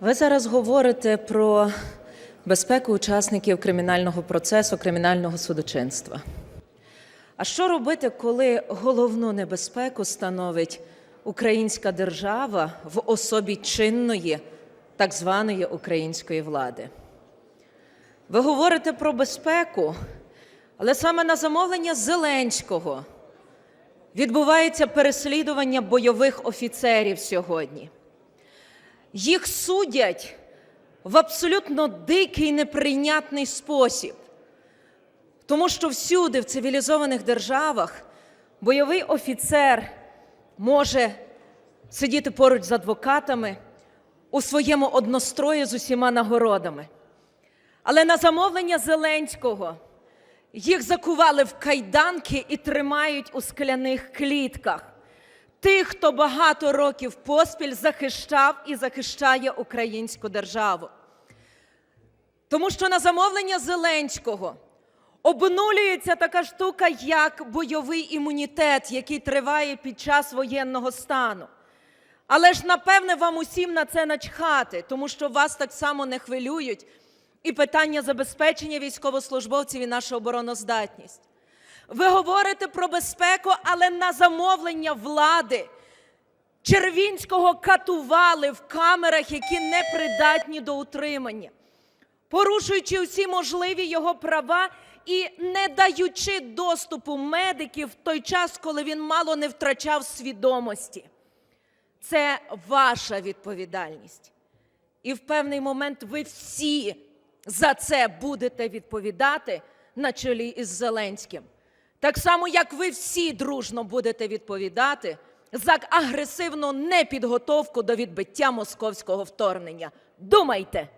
Ви зараз говорите про безпеку учасників кримінального процесу, кримінального судочинства. А що робити, коли головну небезпеку становить українська держава в особі чинної так званої української влади? Ви говорите про безпеку, але саме на замовлення Зеленського відбувається переслідування бойових офіцерів сьогодні. Їх судять в абсолютно дикий неприйнятний спосіб. Тому що всюди, в цивілізованих державах, бойовий офіцер може сидіти поруч з адвокатами у своєму однострої з усіма нагородами. Але на замовлення Зеленського їх закували в кайданки і тримають у скляних клітках. Тих, хто багато років поспіль захищав і захищає українську державу. Тому що на замовлення Зеленського обнулюється така штука, як бойовий імунітет, який триває під час воєнного стану. Але ж, напевне, вам усім на це начхати, тому що вас так само не хвилюють і питання забезпечення військовослужбовців і наша обороноздатність. Ви говорите про безпеку, але на замовлення влади Червінського катували в камерах, які не придатні до утримання, порушуючи всі можливі його права і не даючи доступу медиків в той час, коли він мало не втрачав свідомості. Це ваша відповідальність. І в певний момент ви всі за це будете відповідати на чолі із Зеленським. Так само, як ви всі дружно будете відповідати за агресивну непідготовку до відбиття московського вторгнення. Думайте!